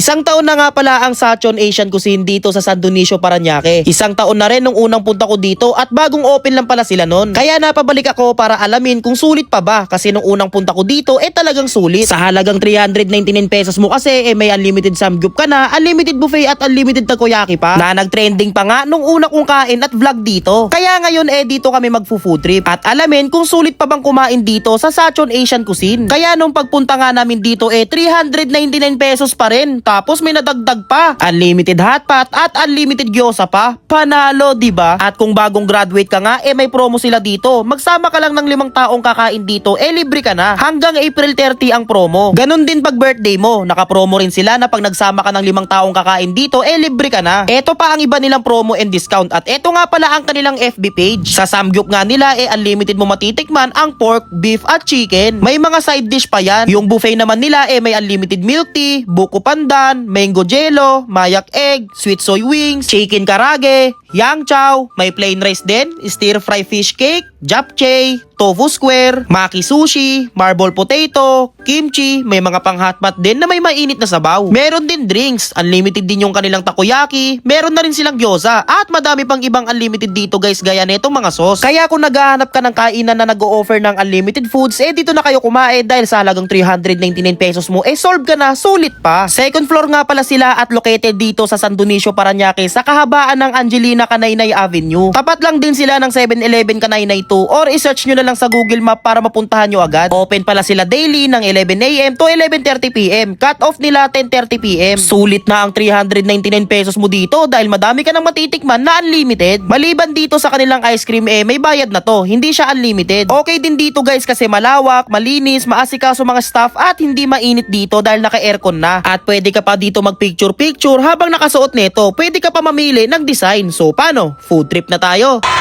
Isang taon na nga pala ang Sachon Asian Cuisine dito sa San Dionisio, Paranaque. Isang taon na rin nung unang punta ko dito at bagong open lang pala sila nun. Kaya napabalik ako para alamin kung sulit pa ba kasi nung unang punta ko dito eh talagang sulit. Sa halagang 399 pesos mo kasi eh may unlimited samgyup ka na, unlimited buffet at unlimited takoyaki pa na nag-trending pa nga nung una kong kain at vlog dito. Kaya ngayon eh dito kami magfo-food trip at alamin kung sulit pa bang kumain dito sa Sachon Asian Cuisine. Kaya nung pagpunta nga namin dito eh 399 pesos pa rin tapos may nadagdag pa. Unlimited hotpot at unlimited gyoza pa. Panalo, 'di ba? At kung bagong graduate ka nga eh may promo sila dito. Magsama ka lang ng limang taong kakain dito eh libre ka na. Hanggang April 30 ang promo. Ganon din pag birthday mo. Naka-promo rin sila na pag nagsama ka ng limang taong kakain dito eh libre ka na. Eto pa ang iba nilang promo and discount at eto nga pala ang kanilang FB page. Sa Samgyup nga nila eh unlimited mo matitikman ang pork, beef at chicken. May mga side dish pa yan. Yung buffet naman nila eh may unlimited milk tea, buko pandan, mango jello, mayak egg, sweet soy wings, chicken karage, yang chow, may plain rice din, stir fry fish cake, japchae, tofu square, maki sushi, marble potato, kimchi, may mga pang hotpot din na may mainit na sabaw. Meron din drinks, unlimited din yung kanilang takoyaki, meron na rin silang gyoza, at madami pang ibang unlimited dito guys gaya netong mga sauce. Kaya kung naghahanap ka ng kainan na nag-o-offer ng unlimited foods, eh dito na kayo kumain dahil sa halagang 399 pesos mo, eh solve ka na, sulit pa. Second floor nga pala sila at located dito sa San Dionisio, Paranaque sa kahabaan ng Angelina Canaynay Avenue. Tapat lang din sila ng 7-Eleven Canaynay 2 or isearch nyo na lang sa Google Map para mapuntahan nyo agad. Open pala sila daily ng 11am to 11.30pm. Cut off nila 10.30pm. Sulit na ang 399 pesos mo dito dahil madami ka nang matitikman na unlimited. Maliban dito sa kanilang ice cream eh may bayad na to. Hindi siya unlimited. Okay din dito guys kasi malawak, malinis, maasikaso mga staff at hindi mainit dito dahil naka-aircon na. At pwede ka pa dito mag-picture-picture habang nakasuot nito. Pwede ka pa mamili ng design. So paano? Food trip na tayo.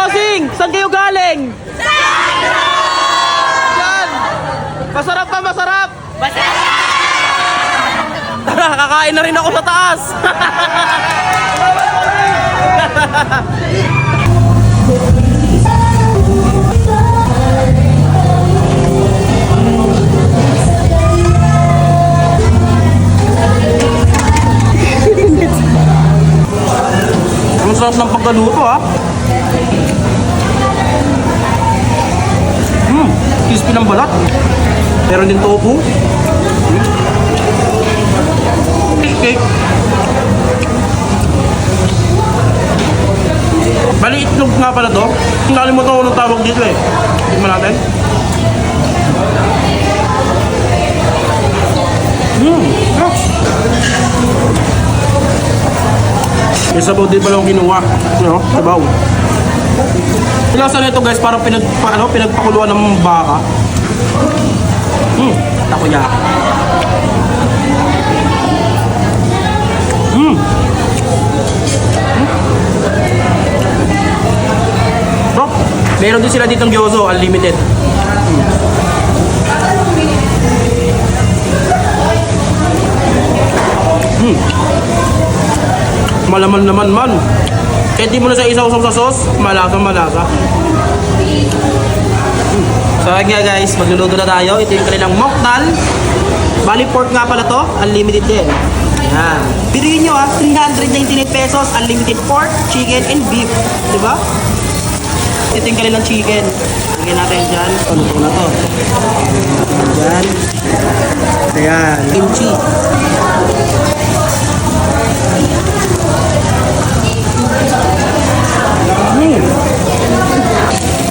Bossing, saan kayo galing? Yan. Masarap pa, masarap. Masarap! Tara, kakain na rin ako sa taas. Ang sarap ng pagkaluto ha. Hmm, crispy ng balat. Meron din tofu. Cake cake. Bali itlog nga pala to. Nakalimutan ko ng tawag dito eh. Tingnan natin. Hmm, ah. May sabaw din pala akong kinuha. No? Sabaw. Yung lasa nito guys, parang pinag, pa, ano, pinagpakuluan ng baka. Hmm, takoyaki. Hmm. Bro, meron din sila ditong gyozo, unlimited. Malaman naman man. Kahit di mo na sa isaw sa sauce, malasa malasa. Hmm. So ayun nga guys, magluluto na tayo. Ito yung kanilang moktal. Bali pork nga pala to, unlimited din. Yan. Piliin nyo ah, 399 pesos, unlimited pork, chicken, and beef. Diba? Ito yung kanilang chicken. Lagyan natin dyan. Paluto na to. Dyan. Ayan. Kimchi.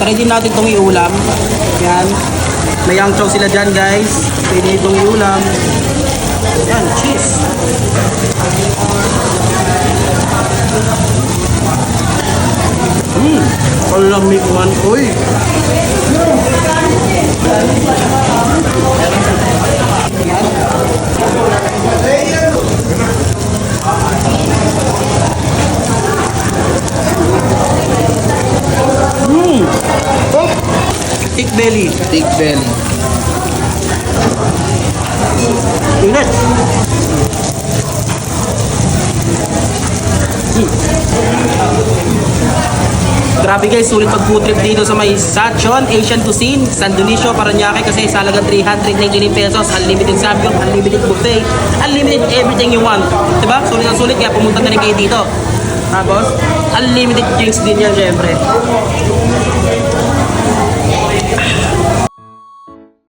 Din natin itong iulam. Yan. May yang chow sila dyan guys. Pwede itong iulam. Yan, cheese. Hmm. Palamig man. Uy. Thick belly. Thick belly. Ingat. Grabe guys, sulit pag food trip dito sa may Sachon, Asian Cuisine, San Dionisio, Paranaque kasi sa halagang 399 pesos, unlimited samgyup, unlimited buffet, unlimited everything you want. Diba? Sulit ang sulit, kaya pumunta na rin kayo dito. Tapos, unlimited drinks din yan syempre.